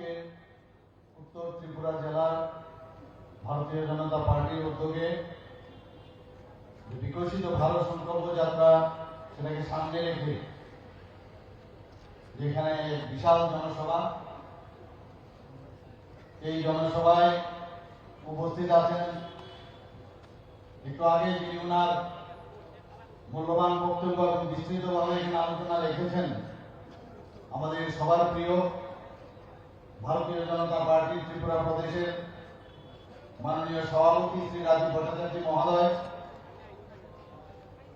আজকে উত্তর ত্রিপুরা জেলার ভারতীয় জনতা পার্টির উদ্যোগে বিকশিত ভারত সংকল্প যাত্রা সেটাকে সামনে রেখে যেখানে বিশাল জনসভা, এই জনসভায় উপস্থিত আছেন একটু আগে যিনি ওনার মূল্যবান বক্তব্য এবং বিস্তৃতভাবে এখানে আলোচনা রেখেছেন, আমাদের সবার প্রিয় ভারতীয় জনতা পার্টি ত্রিপুরা প্রদেশের মাননীয় সভাপতি শ্রী রাজীব ভট্টাচার্য মহোদয়,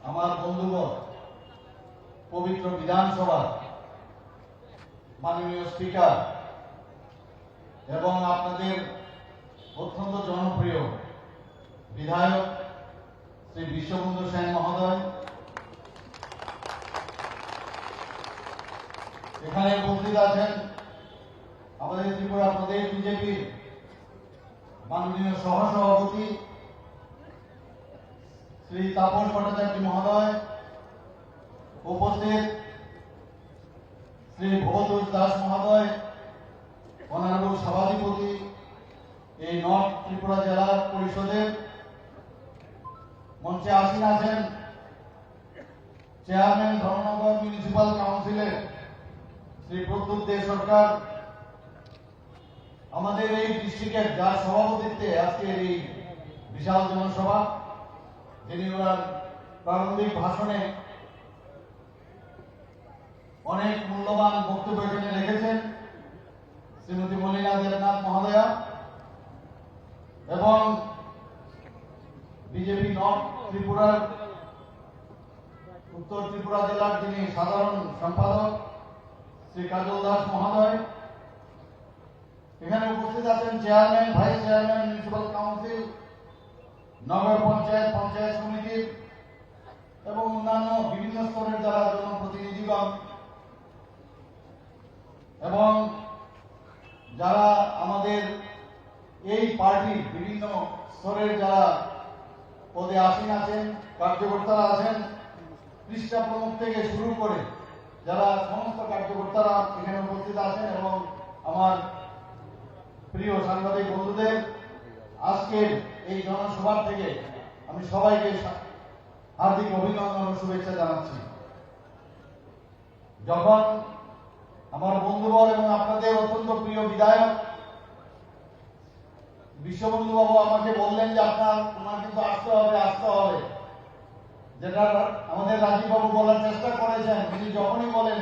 আমার বন্ধুবর পবিত্র বিধানসভা মাননীয় স্পিকার এবং আপনাদের অত্যন্ত জনপ্রিয় বিধায়ক শ্রী বিশ্ববন্ধু সেন মহোদয়, এখানে উপস্থিত আছেন আমাদের ত্রিপুরা প্রদেশ বিজেপির মাননীয় সহসভাপতি শ্রী তাপস ভট্টাচার্য মহোদয়, উপস্থিত শ্রী ভবতোষ দাস মহোদয়, অনারেবল সভাধিপতি এই নর্থ ত্রিপুরা জেলা পরিষদের মঞ্চে আসীন আছেন চেয়ারম্যান ধর্মনগর মিউনিসিপাল কাউন্সিলের শ্রী প্রদ্যুৎ দে সরকার আমাদের এই ডিস্ট্রিক্টের যার সভাপতিত্বে আজকের এই বিশাল জনসভা, যিনি ওনার প্রারম্ভিক ভাষণে অনেক মূল্যবান বক্তব্য এখানে রেখেছেন, শ্রীমতী মলিনা দেবনাথ মহোদয়া এবং বিজেপি নর্থ ত্রিপুরার, উত্তর ত্রিপুরা জেলার যিনি সাধারণ সম্পাদক, শ্রী কাজল দাস মহোদয় আছেন chairman, vice chairman municipal council, নগর পঞ্চায়েত পঞ্চায়েত সমিতির এবং অন্যান্য বিভিন্ন স্তরের যারা জনপ্রতিনিধিগণ এবং যারা আমাদের এই পার্টির বিভিন্ন স্তরের যারা পদে আসীন আছেন, কার্যকর্তারা আছেন পৃষ্ঠা প্রমুখ থেকে শুরু করে যারা সমস্ত কার্যকর্তারা এখানে উপস্থিত আছেন এবং আমার প্রিয় সাংবাদিক বন্ধুদের, আজকের এই জনসভা থেকে আমি সবাইকে হার্দিক অভিনন্দন ও শুভেচ্ছা জানাচ্ছি। যখন আমার বন্ধুবর এবং আপনাদের অত্যন্ত প্রিয় বিধায়ক বিশ্ববন্ধু বাবু আমাকে বললেন যে আপনার, ওনার কিন্তু আসতে হবে আসতে হবে। যেটা আমাদের রাজীব বাবু বলার চেষ্টা করেছেন তিনি যখনই বলেন,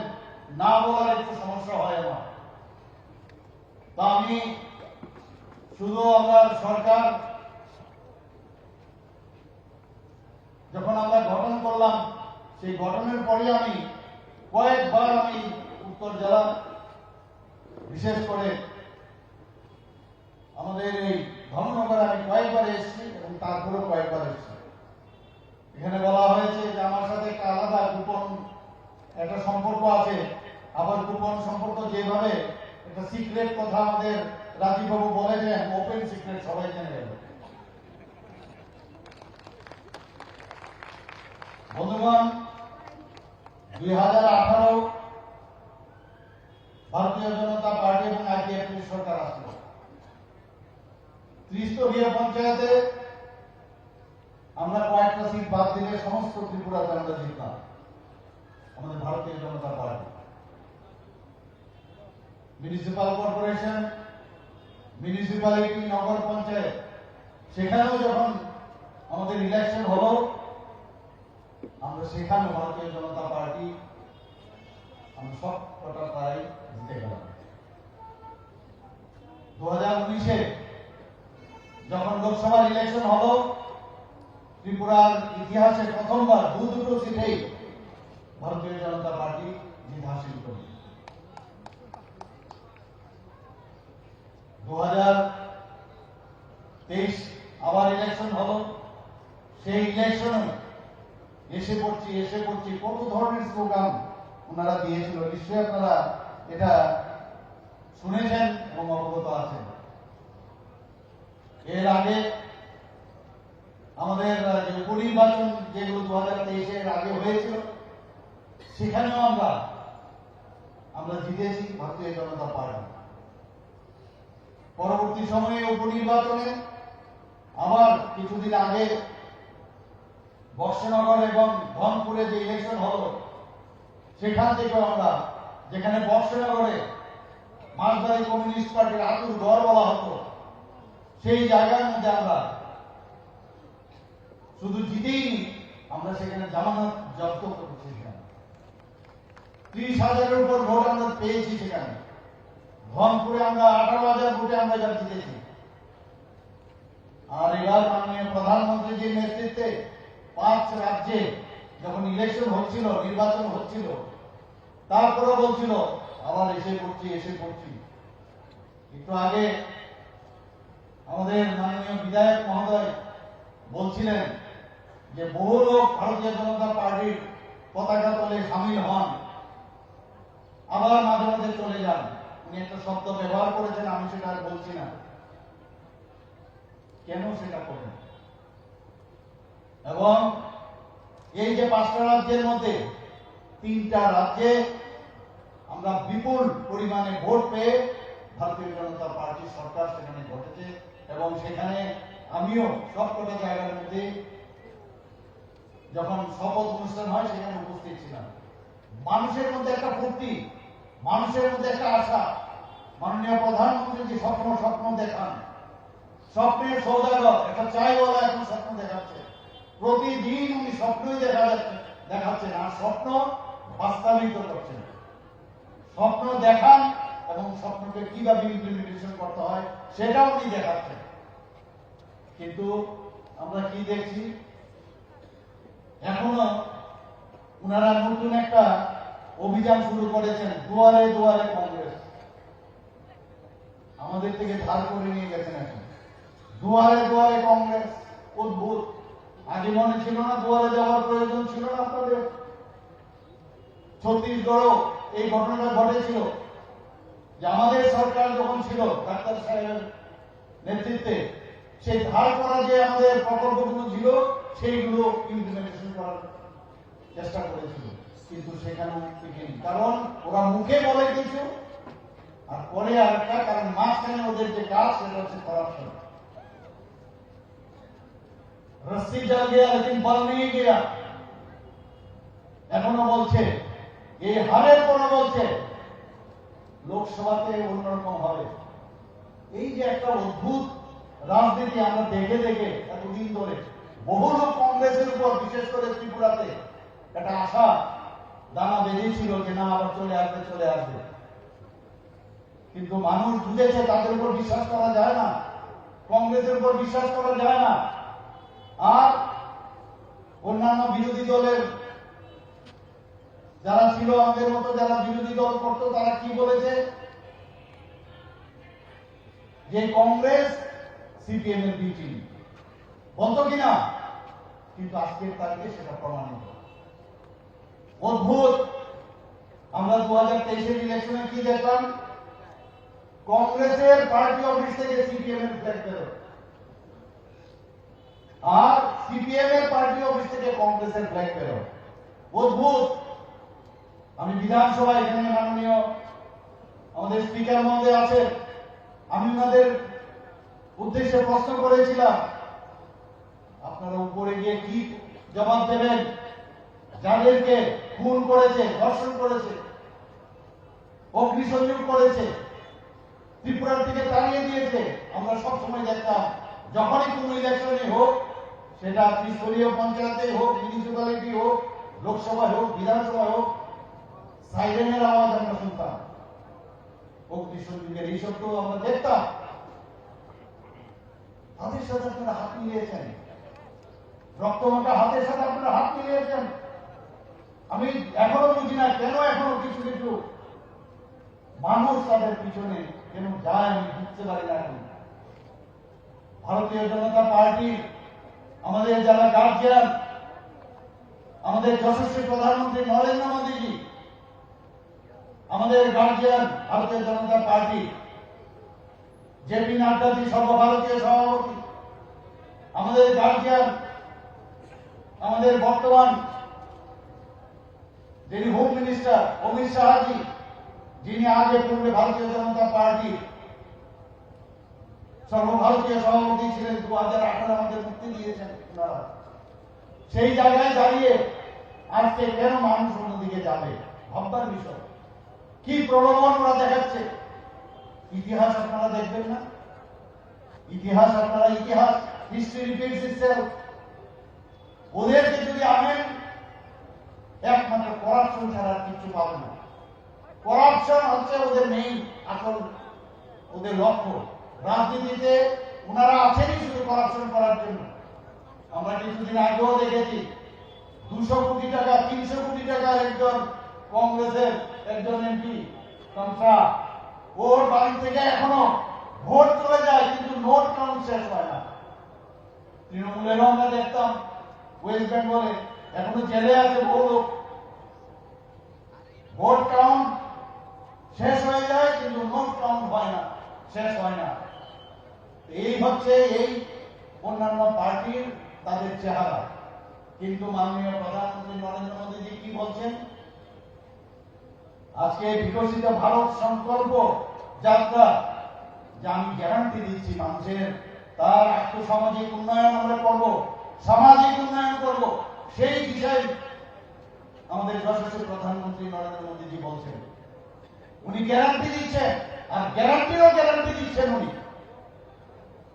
না বলার একটু সমস্যা হয় আমার। তা আমি শুধু আমরা সরকার, যখন আমরা গঠন করলাম, সেই গঠনের পরে আমি কয়েকবার আমি উত্তর জেলা বিশেষ করে আমাদের এই ধর্মনগরে আমি কয়েকবার এসেছি এবং তারপরেও কয়েকবার এসেছি। এখানে বলা হয়েছে যে আমার সাথে একটা আলাদা গোপন একটা সম্পর্ক আছে। আবার গোপন সম্পর্ক যেভাবে, একটা সিক্রেট কথা আমাদের রাজীব বাবু বলেছেন ওপেন সিক্রেট সবাই জেনে যাবে বন্ধুগণ, দুই হাজার আঠারো ভারতীয় জনতা পার্টি এবং আইপিএফটি সরকার আসলো। ত্রিস্তরীয় পঞ্চায়েতে আমরা কয়েকটা সিট বাদ দিলে সমস্ত ত্রিপুরাতে আমরা জিতলাম আমাদের Bharatiya Janata party. Municipal corporation municipality নগর পঞ্চায়েত। সেখানেও যখন আমাদের ইলেকশন হলো, আমরা সেখানে ভারতীয় জনতা পার্টি, আমরা সব কটা প্রায় জিতে গেলাম। দু হাজার উনিশে যখন লোকসভার ইলেকশন হলো, ত্রিপুরার ইতিহাসে প্রথমবার দু দুটো সিটেই ভারতীয় জনতা পার্টি জিত হাসিল করে দু তেইশ আবার ইলেকশন হলো। সেই ইলেকশনে এসে পড়ছি এসে পড়ছি। কত ধরনের স্লোগান ওনারা দিয়েছিল? নিশ্চয়ই আপনারা এটা শুনেছেন এবং অবগত আছেন। এর আগে আমাদের যে উপনির্বাচন যেগুলো দু হাজার তেইশের আগে হয়েছিল, সেখানেও আমরা আমরা জিতেছি, ভারতীয় জনতা পার্টি। পরবর্তী সময়ে উপনির্বাচনে আবার কিছুদিন আগে বক্সনগর এবং ধনপুরে যে ইলেকশন হলো, সেখান থেকে আমরা যেখানে বক্সনগরে মাসবাড়ি কমিউনিস্ট পার্টির আতুর গড় বলা হতো, সেই জায়গার মধ্যে আমরা শুধু জিতেই আমরা সেখানে জামানত জব্দ করেছি সেখানে। ত্রিশ হাজারের উপর ভোট আমরা পেয়েছি সেখানে। ধনপুরে আমরা আঠারো হাজার ভোটে আমরা যা জিতেছি আর এবার মাননীয় প্রধানমন্ত্রীজির নেতৃত্বে পাঁচ রাজ্যে যখন ইলেকশন হচ্ছিল, নির্বাচন হচ্ছিল তারপরে বলছিল, আবার এসে পড়ছি এসে পড়ছি। একটু আগে আমাদের মাননীয় বিধায়ক মহোদয় বলছিলেন যে, বহু লোক ভারতীয় জনতা পার্টির পতাকা তলে সামিল হন, আবার মাঝে মাঝে চলে যান। উনি একটা শব্দ ব্যবহার করেছেন, আমি সেটা আর বলছি না। কেন সেটা করেন? এবং এই যে পাঁচটা রাজ্যের মধ্যে তিনটা রাজ্যে আমরা বিপুল পরিমাণে ভোট পেয়ে ভারতীয় জনতা পার্টির সরকার সেখানে ঘটেছে এবং সেখানে আমিও সবকটা জায়গার মধ্যে যখন শপথ অনুষ্ঠান হয়, সেখানে উপস্থিত ছিলাম। মানুষের মধ্যে একটা ফুর্তি, মানুষের মধ্যে একটা আশা। মাননীয় প্রধানমন্ত্রী স্বপ্ন স্বপ্ন দেখান। স্বপ্নের সৌদাগর, একটা চাইওয়ালা এখন স্বপ্ন দেখাচ্ছে। প্রতিদিন উনি স্বপ্নই দেখা দেখাচ্ছেন, আর স্বপ্ন বাস্তবায়িত করছেন। স্বপ্ন দেখান এবং স্বপ্নকে কীভাবে ইমপ্লিমেন্টেশন করতে হয় সেটা উনি দেখাচ্ছেন। কিন্তু আমরা কি দেখছি? এখনও ওনারা নতুন একটা অভিযান শুরু করেছেন, দুয়ারে দুয়ারে কংগ্রেস আমাদের থেকে ধার করে নিয়ে গেছেন এখন। দুয়ারে দুয়ারে কংগ্রেস, অদ্ভুত। আগে মনে ছিল না দুয়ারে যাওয়ার প্রয়োজন ছিল না আপনাদের। ছত্তিশগড়ও এই ঘটনাটা ঘটেছিল। যে আমাদের সরকার যখন ছিল, ডাক্তার সাহেবের নেতৃত্বে, সেই ধার করা যে আমাদের প্রকল্পগুলো ছিল, সেইগুলো ইমপ্লিমেন্টেশন করার চেষ্টা করেছিল। কিন্তু সেখানেও কারণ ওরা মুখে বলে কিছু আর পরে আর একটা, কারণ মাঝখানে ওদের যে কাজ, সেটা হচ্ছে করাপশন এখনও বলছে, এই হারের বলছে, লোকসভাতে অন্যরকম হবে। এই যে একটা অদ্ভুত রাজনীতি আমরা দেখে দেখে এতদিন ধরে, বহু লোক কংগ্রেসের উপর, বিশেষ করে ত্রিপুরাতে, একটা আশা দানা বেঁধেছিল যে না, আবার চলে আসবে চলে আসবে। কিন্তু মানুষ বুঝেছে তাদের উপর বিশ্বাস করা যায় না। কংগ্রেসের উপর বিশ্বাস করা যায় না। আর অন্যান্য বিরোধী দলের যারা ছিল আমাদের মতো, যারা বিরোধী দল করতো, তারা কি বলেছে? যে কংগ্রেস সিপিএম এর বিটি বলতো কিনা? কিন্তু আজকের তারিখে সেটা প্রমাণিত। অদ্ভুত! আমরা দু হাজার তেইশের ইলেকশনে কি দেখলাম? কংগ্রেসের পার্টি অফিস থেকে সিপিএম এর ফ্ল্যাগ বেরো আর সিপিএম এর পার্টি অফিস থেকে কংগ্রেসের ফ্ল্যাগ বেরো অদ্ভুত! আমি বিধানসভা এখানে মাননীয় আমাদের স্পিকার মহোদয় আছেন। আমি ওনাদের উদ্দেশ্যে প্রশ্ন করেছিলাম, আপনারা উপরে গিয়ে কি জবাব দেবেন? যাদেরকে খুন করেছে, ধর্ষণ করেছে, অগ্নিসংযোগ করেছে ত্রিপুরার দিকে তাড়িয়ে দিয়েছে। আমরা সব সময় দেখতাম, যখনই কোনো ইলেকশনে হোক, সেটা ত্রিস্তরীয় পঞ্চায়েতে হোক মিউনিসিপ্যালিটি হোক লোকসভা হোক বিধানসভা হোক সাইরেনের আওয়াজ আমরা শুনতাম। আমরা দেখতাম। সাথে আপনারা হাত মিলিয়েছেন। হাতের সাথে আপনারা হাত মিলিয়েছেন। আমি এখনও বুঝি না কেন এখনও কিছু কিছু মানুষ তাদের পিছনে কেন যায় আমি বুঝতে পারি না। ভারতীয় জনতা পার্টি, আমাদের যারা গার্জিয়ান আমাদের যশস্বী প্রধানমন্ত্রী নরেন্দ্র মোদীজি, আমাদের গার্জিয়ান ভারতীয় জনতা পার্টি জেপি নাড্ডাজি সর্বভারতীয় সভাপতি, আমাদের গার্জিয়ান আমাদের বর্তমান যিনি হোম মিনিস্টার অমিত শাহজি যিনি আগে পূর্বে ভারতীয় জনতা পার্টি, সর্বভারতীয় সভাপতি ছিলেন, দু হাজার আঠারো আমাদের মুক্তি দিয়েছেন সেই জায়গায় দাঁড়িয়ে আজকে কেন মানুষ অন্যদিকে যাবে? ভাববার বিষয়। কি প্রলোভন ওরা দেখাচ্ছে? ইতিহাস আপনারা দেখবেন না? ইতিহাস আপনারা, ইতিহাস হিস্ট্রি রিপিটস ইটসেলফ ওদেরকে যদি আনেন, একমাত্র করাপশন ছাড়া কিছু পাবেন না। করাপশন হচ্ছে ওদের মেইন আসল ওদের লক্ষ্য। রাজনীতিতে ওনারা আছেনই শুধু করাপশন করার জন্য। আমরা কিছুদিন আগেও দেখেছি, দুশো কোটি টাকা, তিনশো কোটি টাকার একজন কংগ্রেসের একজন এমপি কমসা ওর বাড়ি থেকে এখনও ভোট চলে যায়, কিন্তু নোট কাউন্ট শেষ হয় না। তৃণমূলেরও আমরা দেখতাম ওয়েস্ট বেঙ্গলে এখনও জেলে আছে বহু লোক। ভোট কাউন্ট শেষ হয়ে যায় কিন্তু কাউন্ট হয় না, শেষ হয় না। এই হচ্ছে এই অন্যান্য পার্টির তাদের চেহারা। কিন্তু মাননীয় প্রধানমন্ত্রী নরেন্দ্র মোদীজি কি বলছেন? আজকে বিকশিত ভারত সংকল্প যাত্রা, যে আমি গ্যারান্টি দিচ্ছি মানুষের, তার আর্থসামাজিক উন্নয়ন আমরা করব, সামাজিক উন্নয়ন করব। সেই বিষয়ে আমাদের যশস্বী প্রধানমন্ত্রী নরেন্দ্র মোদীজি বলছেন। উনি গ্যারান্টি দিচ্ছেন। আর গ্যারান্টিরও গ্যারান্টি দিচ্ছেন উনি।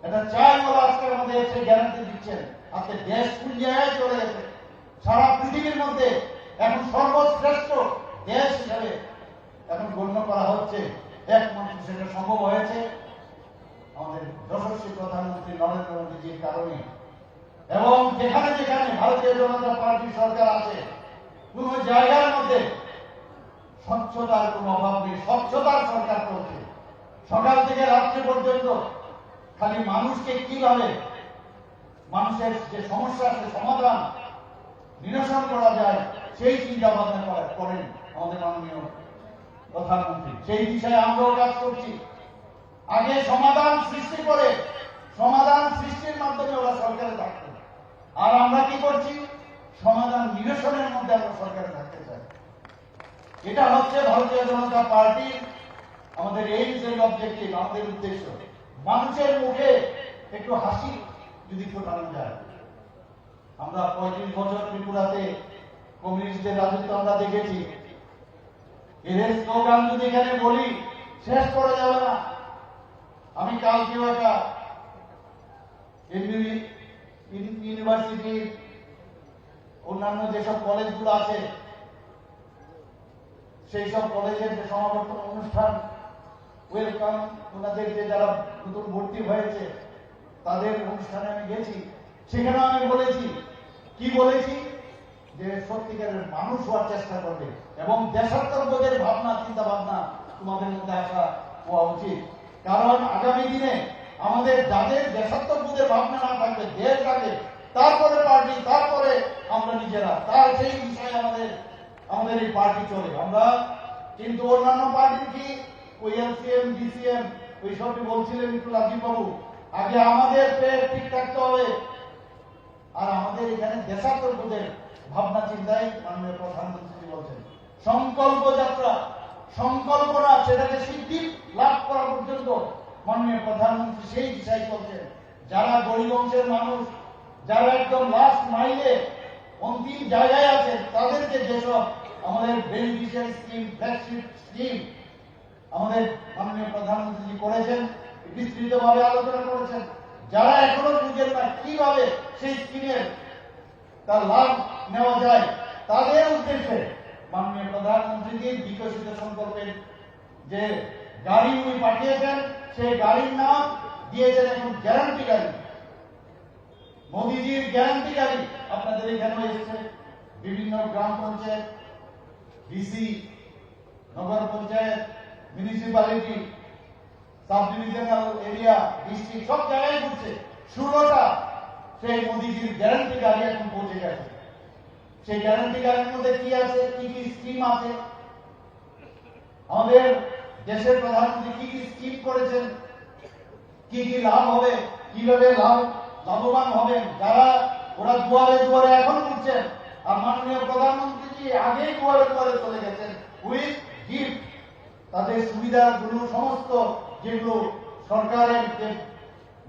এটা চাই বলে আজকে আমাদের এসে গ্যারান্টি দিচ্ছেন। আজকে দেশ কোন জায়গায় চলে গেছে। সারা পৃথিবীর মধ্যে এখন সর্বশ্রেষ্ঠ দেশ হিসাবে এখন গণ্য করা হচ্ছে। একমাত্র সেটা সম্ভব হয়েছে। আমাদের যশস্বী প্রধানমন্ত্রী নরেন্দ্র মোদীজির কারণে। এবং যেখানে যেখানে ভারতীয় জনতা পার্টি সরকার আছে, কোন জায়গার মধ্যে স্বচ্ছতার কোনো অভাব নেই। স্বচ্ছতার সরকার চলছে সকাল থেকে রাত্রি পর্যন্ত খালি মানুষকে কীভাবে মানুষের যে সমস্যা সে সমাধান, নিরসন করা যায়, সেই চিন্তা ভাবনা করেন আমাদের মাননীয় প্রধানমন্ত্রী। সেই বিষয়ে আমরাও কাজ করছি। আগে সমাধান সৃষ্টি করে, সমাধান সৃষ্টির মাধ্যমে ওরা সরকারে থাকতো। আর আমরা কি করছি? সমাধান নিরসনের মধ্যে আমরা সরকারে থাকতে চাই। এটা হচ্ছে ভারতীয় জনতা পার্টি, আমাদের এই যে অবজেক্টিভ আমাদের উদ্দেশ্য। মানুষের মুখে একটু হাসি যদি ফোটানো যায়। আমরা পঁয়ত্রিশ বছর ত্রিপুরাতে কমিউনিস্টদের রাজত্ব আমরা দেখেছি। এদের স্লোগান যদি এখানে বলি, শেষ করা যাবে না। আমি কালকেও একটা ইউনিভার্সিটি অন্যান্য যেসব কলেজগুলো আছে সেই সব কলেজের যে সমাবর্তন অনুষ্ঠান ওয়েলকাম ওনাদের যে যারা নতুন ভর্তি হয়েছে, তাদের অনুষ্ঠানে আমি গেছি। সেখানে আমি বলেছি। কি বলেছি? যে সত্যিকারের মানুষ হওয়ার চেষ্টা করবে এবং দেশাত্মবোধের ভাবনা চিন্তা ভাবনা তোমাদের মধ্যে আসা হওয়া উচিত। কারণ আগামী দিনে আমাদের যাদের দেশাত্মবোধের ভাবনা না থাকবে, দেশ থাকে তারপরে পার্টি, তারপরে আমরা নিজেরা। তার সেই বিষয়ে আমাদের আমাদের এই পার্টি চলে। আমরা কিন্তু অন্যান্য পার্টি কি? ওই এলসিএম ডিসিএম ওই সবই বলছিলেন একটু রাজীব বাবু আগে আমাদের পেট ঠিক থাকতে হবে। আর আমাদের এখানে দেশাত্মবোধের ভাবনা চিন্তায় মাননীয় প্রধানমন্ত্রী বলছেন। সংকল্প যাত্রা সংকল্পনা সেটাকে সিদ্ধি লাভ করা পর্যন্ত মাননীয় প্রধানমন্ত্রী সেই দিশায় চলছেন। যারা গরিব অংশের মানুষ, যারা একদম লাস্ট মাইলে অন্তিম জায়গায় আছেন, তাদেরকে যেসব আমাদের বেনিফিশিয়ারি স্কিম ফ্ল্যাগশিপ স্কিম আমাদের মাননীয় প্রধানমন্ত্রী করেছেন, বিস্তৃতভাবে আলোচনা করেছেন। যারা এখনও বুঝেন না কীভাবে সেই স্কিমের তার লাভ নেওয়া যায়, তাদের উদ্দেশ্যে মাননীয় প্রধানমন্ত্রীজি বিকশিত সংকল্পের যে গাড়ি উনি পাঠিয়েছেন, সেই গাড়ির নাম দিয়েছেন এখন গ্যারান্টি গাড়ি। মোদিজির গ্যারান্টি গাড়ি আপনাদের এখানেও এসেছে, বিভিন্ন গ্রাম পঞ্চায়েত ডিসি নগর panchayat municipality sub divisional area district সব জায়গায় ঘুরছে। ষোলোটা সেই মোদিজির গ্যারান্টি গাড়ি এখন পৌঁছে গেছে। সেই গ্যারান্টি গাড়ির মধ্যে কি আছে? কি কি স্কিম আছে? আমাদের দেশের প্রধানমন্ত্রী কি কি স্কিম করেছেন? কি কি লাভ হবে? কীভাবে লাভ লাভবান হবেন? যারা ওরা দুয়ারে দুয়ারে এখন ঘুরছেন মাননীয় প্রধানমন্ত্রী আগেই দুয়ারে দুয়ারে চলে গেছেন উইথ গিফট তাদের সুবিধাগুলো, সমস্ত যেগুলো সরকারের যে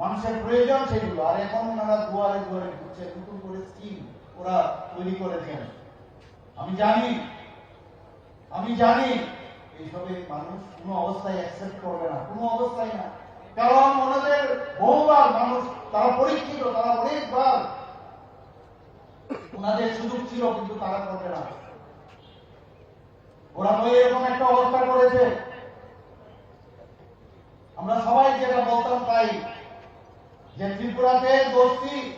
মানুষের প্রয়োজন সেগুলো। আর এখন ওনারা দুয়ারে দুয়ারে ঘুরছে নতুন করে স্কিম ওরা তৈরি করেছেন আমি জানি আমি জানি এইসবে মানুষ কোনো অবস্থায় অ্যাকসেপ্ট করবে না, কোনো অবস্থায় না। কারণ ওনাদের বহুবার মানুষ, তারা পরীক্ষিত, তারা অনেকবার ওনাদের সুযোগ ছিল, কিন্তু তারা করবে না। ওরা এরকম একটা অবস্থা করেছে। আমরা সবাই যেটা বলতাম তাই। যে ত্রিপুরাতে দোস্তি,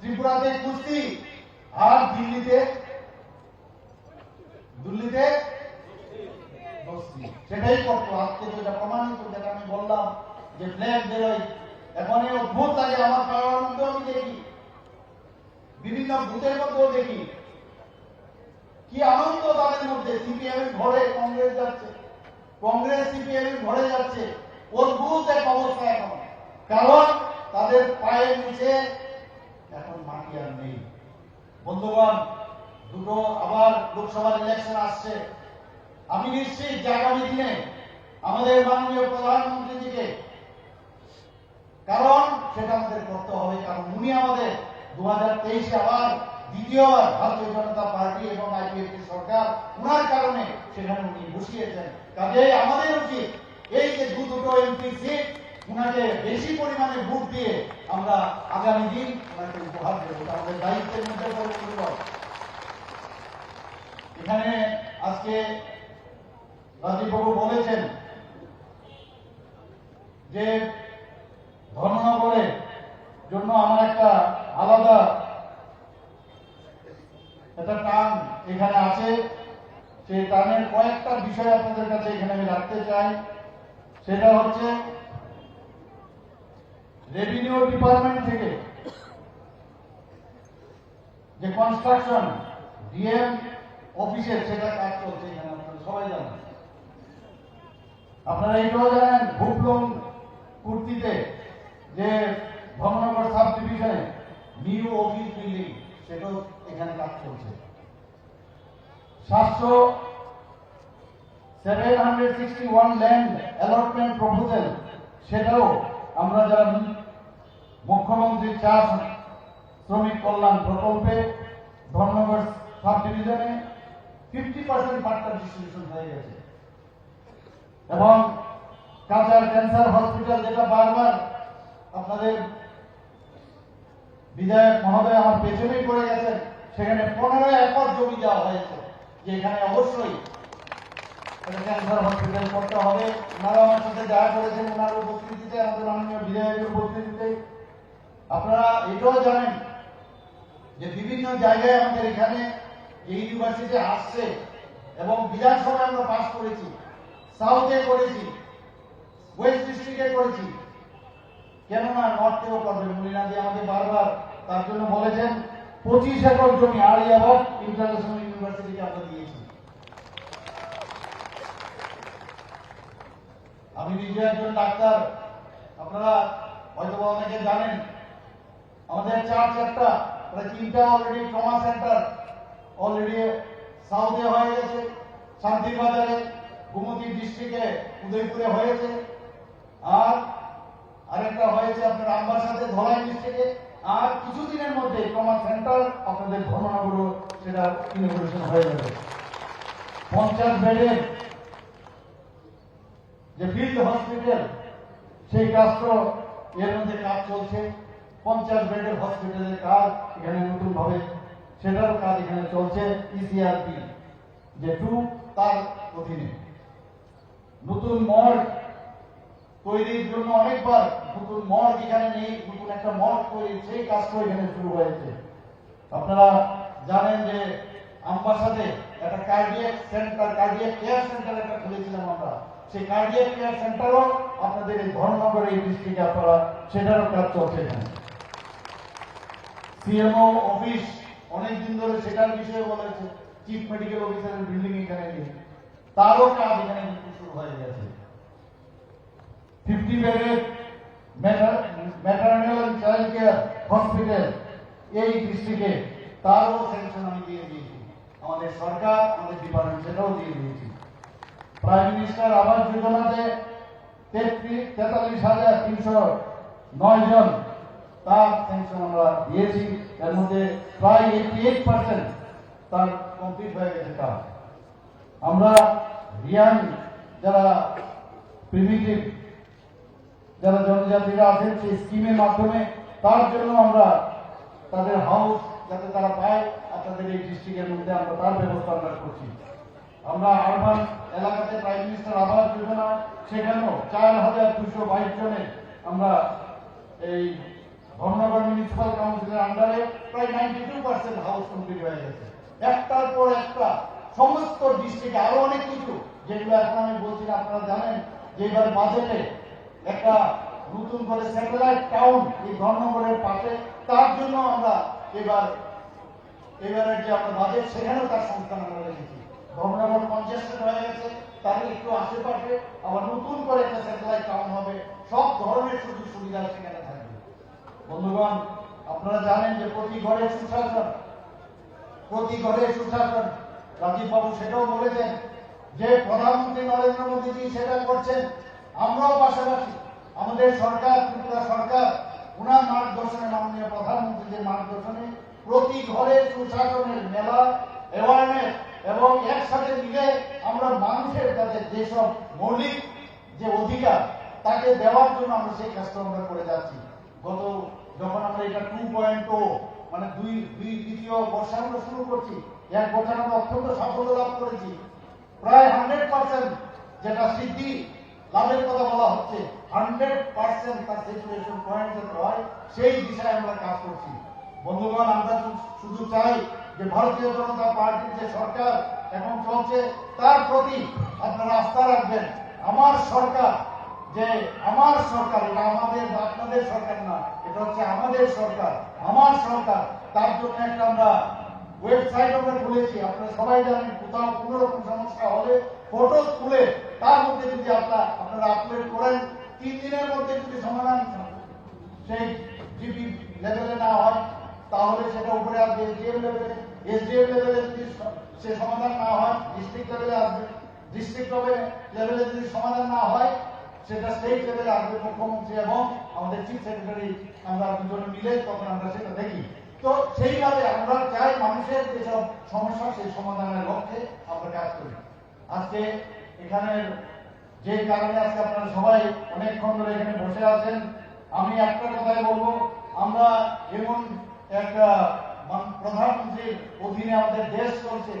ত্রিপুরাতে কুস্তি, আর দিল্লিতে দিল্লিতে সেটাই করতো। আজকে এটা প্রমাণিত, যেটা আমি বললাম, যে ফ্ল্যাগ বেরোয়। এখন অদ্ভুত লাগে আমার মধ্যেও আমি দেখি। বিভিন্ন বুথের মধ্যেও দেখি। কি আনন্দ তাদের মধ্যে সিপিএম ঘরে কংগ্রেস যাচ্ছে। কংগ্রেস সিপিএম ঘরে যাচ্ছে। অদ্ভুত এক অবস্থা এখন। কারণ তাদের পায়ের নিচে এখন মাটি আর নেই। বন্ধুগণ, দুটো আবার লোকসভার ইলেকশন আসছে। আমি নিশ্চিত যে আগামী দিনে আমাদের মাননীয় প্রধানমন্ত্রীজিকে, কারণ সেটা আমাদের করতে হবে, কারণ উনি আমাদের দু আবার দ্বিতীয়বার ভারতীয় জনতা পার্টি এবং আইপিএফটি সরকার, উনার কারণে সেখানে উনি বসিয়েছেন। কাজে আমাদের উচিত এই যে দু দুটো এমপি সিট, উনাকে বেশি পরিমাণে ভোট দিয়ে আমরা আগামী দিন ওনাকে উপহার দেবো। আমাদের দায়িত্বের মধ্যে পড়ে বন্ধুগণ। এখানে আজকে রাজীববাবু বলেছেন যে ধর্মনগরের জন্য আমার একটা আলাদা একটা টান এখানে আছে সেই টানের কয়েকটা বিষয় আপনাদের কাছে এখানে আমি রাখতে চাই, সেটা হচ্ছে রেভিনিউ ডিপার্টমেন্ট থেকে যে কনস্ট্রাকশন ডিএম অফিসের সেটা কাজ চলছে এখানে, আপনারা সবাই জানেন। আপনারা এটাও জানেন ভুপলং কুর্তিতে যে ধর্মনগর সাব ডিভিশনে নিউ অফিস বিল্ডিং সেটাও এখানে কাজ চলছে সাতশো সেভেন হান্ড্রেড সেটাও আমরা যারা মুখ্যমন্ত্রী চাষ, শ্রমিক কল্যাণ প্রকল্পে ধর্মনগর সাব ডিভিশনে ফিফটি পার্সেন্ট বার্তা ডিস্ট্রিবিউশন হয়ে গেছে। এবং কাঁচার ক্যান্সার হসপিটাল যেটা বারবার আপনাদের বিধায়ক মহোদয় আমার পেছনেই পড়ে গেছেন, সেখানে পনেরো একর জমি দেওয়া হয়েছে যে এখানে অবশ্যই ওনারা আমার করেছেন আমাদের আপনারা এটাও জানেন যে বিভিন্ন জায়গায় আমাদের এখানে আসছে এবং পাস করেছি সাউথে করেছি ওয়েস্ট করেছি। কেননা আমাকে বারবার তার জন্য বলেছেন, পঁচিশ একর জমি আলিয়াবাদ ইন্টারন্যাশনাল ইউনিভার্সিটিকে আমরা দিয়েছি। আমি নিজে একজন ডাক্তার। আপনারা হয়তো অনেকে জানেন, আমাদের চার চারটা তিনটা অলরেডি ট্রমা সেন্টার অলরেডি সাউথে হয়ে গেছে, শান্তিবাজারে, গোমতী ডিস্ট্রিক্টে উদয়পুরে হয়েছে। আর আরেকটা হয়েছে আপনার আমবাসাতে ধলাই ডিস্ট্রিক্টে আর কিছুদিনের মধ্যে ট্রমা সেন্টার আপনাদের ধর্মনগর সেটা ইনোগ্রেশন হয়ে যাবে। পঞ্চাশ বেডের যে ফিল্ড হসপিটাল, সেই কাজটা এর মধ্যে কাজ চলছে, পঞ্চাশ বেডের হসপিটালের কাজ এখানে নতুন ভাবে সেটারও কাজ এখানে চলছে E ইসিআরপি যে টু তার অধীনে। নতুন মর্গ তৈরির জন্য অনেকবার নতুন মর্গ এখানে নেই, নতুন একটা মর্গ তৈরি সেই কাজটা এখানে শুরু হয়েছে। আপনারা জানেন যে আমবাসাতে একটা cardiac centre cardiac care centre একটা খুলেছিলাম আমরা। সেই কার্ডিয়াক কেয়ার সেন্টারও আপনাদের এই ধর্মনগর এই ডিস্ট্রিক্টে আপনারা সেটারও কাজ চলছে এখানে। সিএমও অফিস অনেকদিন ধরে সেটার বিষয়ে বলেছে চিফ মেডিকেল অফিসারের বিল্ডিং এখানে নেই। তারও কাজ এখানে শুরু হয়ে গেছে। ফিফটি বেডের ম্যাটার্নাল চাইল্ড কেয়ার হসপিটাল এই ডিস্ট্রিক্টে তারও স্যাংশন আমি দিয়ে দিয়েছি। আমাদের সরকার, আমাদের ডিপার্টমেন্ট সেটাও দিয়ে দিয়েছি। প্রাইম মিনিস্টার আবাস যোজনাতে তেতাল্লিশ হাজার তিনশো নয় জন তার স্যাংশন আমরা দিয়েছি। এর মধ্যে প্রায় এইটি এইট পার্সেন্ট তার কমপ্লিট হয়ে গেছে কাজ। আমরা রিয়ান যারা প্রিমিটিভ যারা জনজাতিরা আছেন সেই স্কিমের মাধ্যমে তার জন্য আমরা তাদের হাউস যাতে তারা পায় আপনাদের এই ডিস্ট্রিক্টের মধ্যে আমরা তার ব্যবস্থা আমরা করছি। আমরা আরবান এলাকাতে প্রাইম মিনিস্টার আবাস যোজনা, সেখানেও চার হাজার দুশো বাইশ জনের আমরা এই ধর্মনগর মিউনিসিপাল কাউন্সিলের আন্ডারে প্রায় ninety two percent house complete হয়ে গেছে। একটার পর একটা সমস্ত ডিস্ট্রিক্টে আরও অনেক কিছু, যেগুলো এখন আমি বলছি আপনারা জানেন যে এবার বাজেটে একটা নতুন করে স্যাটেলাইট টাউন এই ধর্মনগরের পাশে, তার জন্য আমরা এবার এবারে যে আমরা বাজেট সেখানেও তার সংস্থান আমরা রেখেছি। ধর্মনগর কনজেস্টেড হয়ে গেছে তার একটু আশেপাশে আবার নতুন করে একটা স্যাটেলাইট টাউন হবে, সব ধরনের সুযোগ সুবিধা সেখানে থাকবে। বন্ধুগণ, আপনারা জানেন যে প্রতি ঘরে সুশাসন প্রতি ঘরে সুশাসন রাজীব সেটাও বলেছেন যে, প্রধানমন্ত্রী নরেন্দ্র মোদীজি সেটা করছেন, আমরাও পাশাপাশি, আমাদের সরকার, ত্রিপুরা সরকার, উনার মার্গদর্শনে মাননীয় প্রধানমন্ত্রীদের মার্গদর্শনে প্রতি ঘরে সুশাসনের মেলা অ্যাওয়ারনেস এবং একসাথে মিলে আমরা মানুষের যাতে যেসব মৌলিক যে অধিকার, তাকে দেওয়ার জন্য আমরা সেই কাজটা আমরা করে যাচ্ছি। গত যখন আমরা এটা টু পয়েন্ট ও মানে দুই দুই দ্বিতীয় বর্ষে আমরা শুরু করছি, এক বছর আমরা অত্যন্ত সাফল্য লাভ করেছি। প্রায় হান্ড্রেড পার্সেন্ট যেটা সিদ্ধি লাভের কথা বলা হচ্ছে হান্ড্রেড পার্সেন্ট তার সিচুয়েশন পয়েন্ট যাতে হয়, সেই দিশায় আমরা কাজ করছি। বন্ধুগণ, আমরা শুধু চাই যে ভারতীয় জনতা পার্টির যে সরকার এখন চলছে, তার প্রতি আপনারা আস্থা রাখবেন। আমার সরকার, যে আমার সরকার, এটা আমাদের আপনাদের সরকার না, এটা হচ্ছে আমাদের সরকার, আমার সরকার। তার জন্য একটা আমরা ওয়েবসাইট আমরা খুলেছি, আপনারা সবাই জানেন, কোথাও কোনো রকম সমস্যা হলে ফটো তুলে তার মধ্যে যদি আপনারা আপনারা আপলোড করেন, তিন দিনের মধ্যে যদি সমাধান সেই জিপি লেভেলে না হয়, তাহলে সেটা উপরে আসবে এসডিএম লেভেলে এসডিএম লেভেলে যদি স- সমাধান না হয় ডিস্ট্রিক্ট লেভেলে আসবে। ডিস্ট্রিক্ট লেভেলে যদি সমাধান না হয়, সেটা স্টেট লেভেলে আসবে মুখ্যমন্ত্রী এবং আমাদের চিফ সেক্রেটারি আমরা দুজনে মিলে তখন আমরা সেটা দেখি। তো সেইভাবে আমরা চাই মানুষের যেসব সমস্যা, সেই সমাধানের লক্ষ্যে আমরা কাজ করি। আজকে এখানের যে কারণে আজকে আপনারা সবাই অনেকক্ষণ ধরে এখানে বসে আছেন, আমি একটা কথাই বলব, আমরা এমন একটা প্রধানমন্ত্রীর অধীনে আমাদের দেশ চলছে।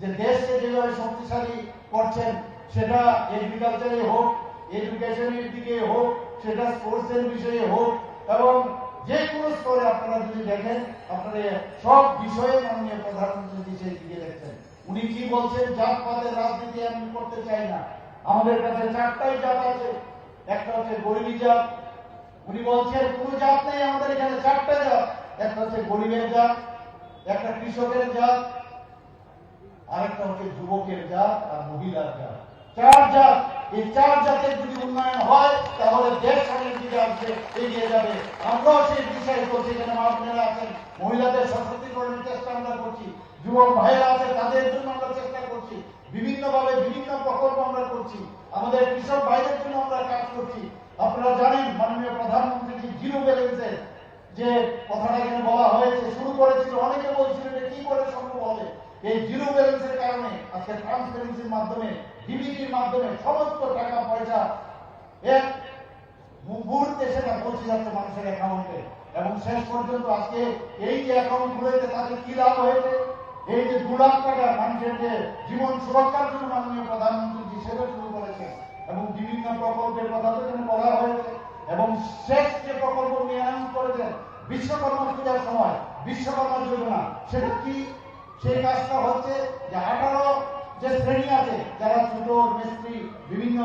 যে দেশকে যেভাবে শক্তিশালী করছেন, সেটা এগ্রিকালচারে হোক এডুকেশনের দিকে হোক, সেটা স্পোর্টসের বিষয়ে হোক, এবং যে কোনো স্তরে আপনারা যদি দেখেন আপনারা সব বিষয়ে মাননীয় প্রধানমন্ত্রী সেই দিকে দেখছেন। উনি কি বলছেন, জাতপাতের রাজনীতি আমি করতে চাই না। আমাদের কাছে চারটাই জাত আছে। একটা হচ্ছে গরিবী জাত। উনি বলছেন, কোন জাত নেই আমাদের এখানে, চারটা জাত। একটা হচ্ছে গরিবের জাত, একটা কৃষকের জাত, আরেকটা হচ্ছে যুবকের জাত আর মহিলার জাত। চার জাত, এই চার জাতের যদি উন্নয়ন হয়, তাহলে দেশ সামনের দিকে আসবে, এগিয়ে যাবে। আমরাও সেই বিষয়ে করছি এখানে মা আছেন। মহিলাদের সশক্তিকরণের চেষ্টা আমরা করছি, যুবক ভাইয়েরা আছে, তাদের জন্য আমরা চেষ্টা করছি। বিভিন্ন ভাবে বিভিন্ন প্রকল্প আমরা করছি। আমাদের কৃষক ভাইদের জন্য আমরা কাজ করছি আপনারা জানেন মাননীয় প্রধানমন্ত্রী যে জিরো ব্যালেন্সের যে কথাটা এখানে বলা হয়েছে শুরু করেছিল অনেকে বলছিল যে কি করে সম্ভব হবে এই জিরো ব্যালেন্সের মাধ্যমে, ডিবিটির মাধ্যমে সমস্ত টাকা পয়সা এক মুহূর্তে সেটা পৌঁছে যাচ্ছে মানুষের অ্যাকাউন্টে এবং শেষ পর্যন্ত আজকে এই যে অ্যাকাউন্ট খুলেছে তাদের কি লাভ হয়েছে? এই যে দু লাখ টাকা মানুষের যে জীবন সুরক্ষার জন্য মাননীয় প্রধানমন্ত্রী হিসেবে শুরু করেছে এবং বিভিন্ন প্রকল্পের কথা তো এখানে বলা হয়েছে। এবং শেষ যে প্রকল্প অ্যানাউন্স করেছেন, বিশ্বকর্মা পূজার সময়, বিশ্বকর্মা যোজনা, সেটা কি? সেই কাজটা হচ্ছে যে আঠারো যে শ্রেণি আছে যারা ছোট মিস্ত্রি, বিভিন্ন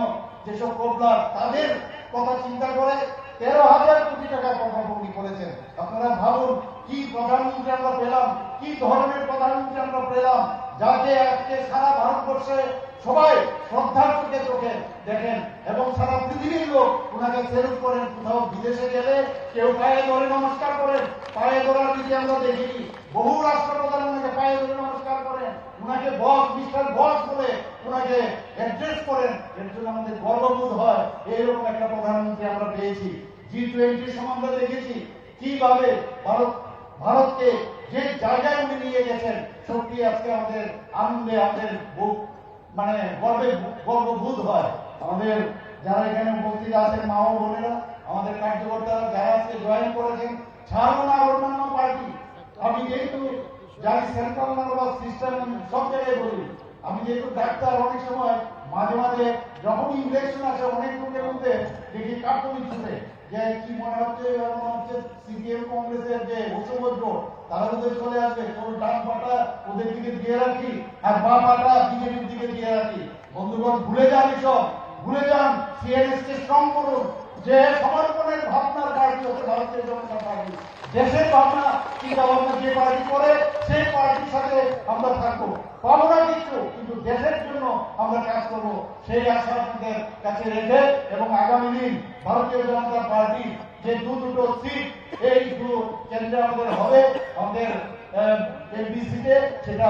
যেসব কোবলার তাদের কথা চিন্তা করে তেরো হাজার কোটি টাকা প্রকল্প উনি করেছেন আপনারা ভাবুন, কি প্রধানমন্ত্রী আমরা পেলাম, কি ধরনের প্রধানমন্ত্রী আমরা পেলাম, যাকে আজকে সারা ভারতবর্ষে সবাই শ্রদ্ধার চোখে চোখে দেখেন এবং সারা পৃথিবীর লোক ওনাকে সেলুট করেন। কোথাও বিদেশে গেলে কেউ পায়ে ধরে নমস্কার করেন, পায়ে ধরার দিকে আমরা দেখিনি। বহু রাষ্ট্রপ্রধান ওনাকে পায়ে ধরে নমস্কার করেন। ওনাকে বস মিস্টার বস বলে ওনাকে অ্যাড্রেস করেন। এর জন্য আমাদের গর্ববোধ হয়। এইরকম একটা প্রধানমন্ত্রী আমরা পেয়েছি। জি টোয়েন্টির সময় আমরা দেখেছি। কীভাবে ভারত, ভারতকে যে জায়গায় উনি নিয়ে গেছেন, সত্যি আজকে আমাদের আনন্দে, আমাদের বুক মানে গর্বে, গর্ববোধ হয়। আমাদের যারা এখানে উপস্থিত আছেন, মা ও বোনেরা, আমাদের কার্যকর্তারা যারা আজকে জয়েন করেছেন ছাড়বো না অন্যান্য পার্টি। আমি যেহেতু জানি সেন্ট্রাল নার্ভাস সিস্টেম সব জায়গায় বলি, আমি যেহেতু ডাক্তার, অনেক সময় মাঝে মাঝে যখন ইনফেকশন আসে, অনেক লোকের মধ্যে দেখি কার্টুনি ছুটে যে কি মনে হচ্ছে মনে হচ্ছে সিপিএম কংগ্রেসের যে তারা চলে আসবে কোনো ডান পাটা ওদের দিকে দিয়ে রাখি আর বা পাটা বিজেপির দিকে দিয়ে রাখি। বন্ধুগণ, ভুলে যান এসব, ভুলে যান সিএনএস কে স্ট্রং করুন যে সমর্পণের ভাবনার পার্টি হচ্ছে ভারতীয় জনতা পার্টি দেশের ভাবনা চিন্তা ভাবনা যে পার্টি করে, সেই পার্টির সাথে আমরা থাকব। পাবো না কিছু কিন্তু দেশের জন্য আমরা কাজ করব। সেই আশা আপনাদের কাছে রেখে এবং আগামী দিন ভারতীয় জনতা পার্টি যে দু দুটো সিট এই দু কেন্দ্রে আমাদের হবে, আমাদের এমবিসিতে সেটা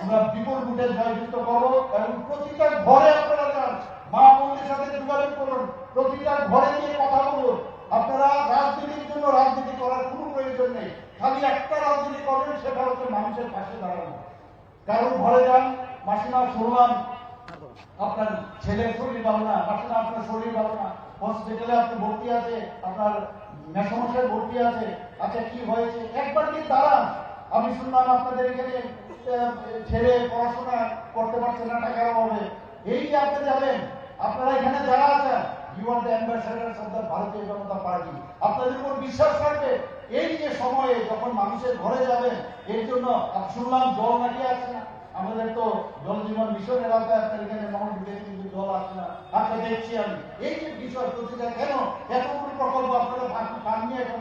আমরা বিপুল ভোটে জয়যুক্ত করব এবং প্রতিটা ঘরে আপনারা যান। মা বোনদের সাথে যোগাযোগ করুন, প্রতিটা ঘরে গিয়ে কথা বলুন। আপনারা রাজনীতির জন্য রাজনীতি করার কোনো প্রয়োজন নেই খালি একটা রাজনীতি করবেন সেটা হচ্ছে মানুষের পাশে দাঁড়ানো। কারণ ঘরে যান মাসিমা শুনলাম আপনার ছেলের শরীর ভালো না মাসিমা আপনার শরীর ভালো না। হসপিটালে আপনি ভর্তি আছে, আপনার মেসমশাই ভর্তি আছে। আচ্ছা কি হয়েছে? একবার কি দাঁড়ান। আমি শুনলাম আপনাদের এখানে ছেলে পড়াশোনা করতে পারছে না টাকার অভাবে। এই যে আপনি যাবেন, আপনারা এখানে যারা আছেন you are the ambassadors of the Bharatiya Janata party আপনাদের উপর বিশ্বাস থাকবে। এই যে সময়ে যখন মানুষের ঘরে যাবেন, এর জন্য শুনলাম জল নাকি আসছে না। আমাদের তো জল জীবন মিশন এলাকায় আপনার এখানে দিয়েছে কিন্তু জল আসছে না। আচ্ছা দেখছি আমি। এই যে বিষয় প্রতিটা কেন এতগুলো প্রকল্প আপনারা পান- পাননি এখন?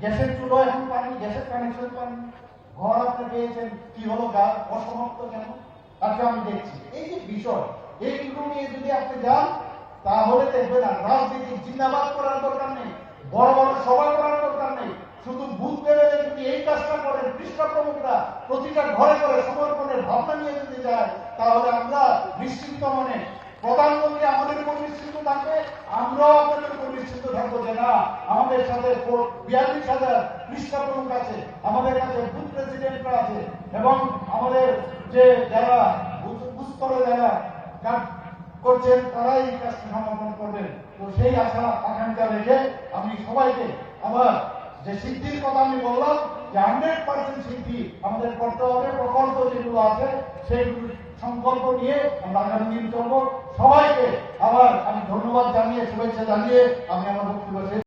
গ্যাসের চুলো এখন পাননি, গ্যাসের কানেকশন পাননি। ঘর আপনি পেয়েছেন, কি হলো গা অসমাপ্ত কেন? আচ্ছা আমি দেখছি। এই যে বিষয় এইগুলো নিয়ে যদি আপনি যান, তাহলে দেখবেন আর রাজনীতি জিন্দাবাদ করার দরকার নেই। বড় বড় সভা করার দরকার নেই। শুধু বুথ লেভেলে যদি এই কাজটা করেন পৃষ্ঠ প্রতিটা ঘরে ঘরে সমর্পণের ভাবনা নিয়ে যদি যায়, তাহলে আমরা নিশ্চিন্ত মনে প্রধানমন্ত্রী আমাদের উপর নিশ্চিন্ত থাকবে, আমরাও আপনাদের উপর নিশ্চিন্ত থাকব যে না, আমাদের সাথে বিয়াল্লিশ হাজার পৃষ্ঠ আছে, আমাদের কাছে বুথ প্রেসিডেন্টরা আছে, এবং আমাদের যে যারা বুথ- যারা করছেন, তারাই এই কাজটি সমাধান করবেন। তো সেই আশা আকাঙ্ক্ষা রেখে আমি সবাইকে আমার যে সিদ্ধির কথা আমি বললাম, যে হান্ড্রেড পার্সেন্ট সিদ্ধি আমাদের করতে হবে, প্রকল্প যেগুলো আছে সেইগুলো সংকল্প নিয়ে আমরা আগামী দিন চলবো। সবাইকে আবার আমি ধন্যবাদ জানিয়ে, শুভেচ্ছা জানিয়ে আমি আমার বক্তব্য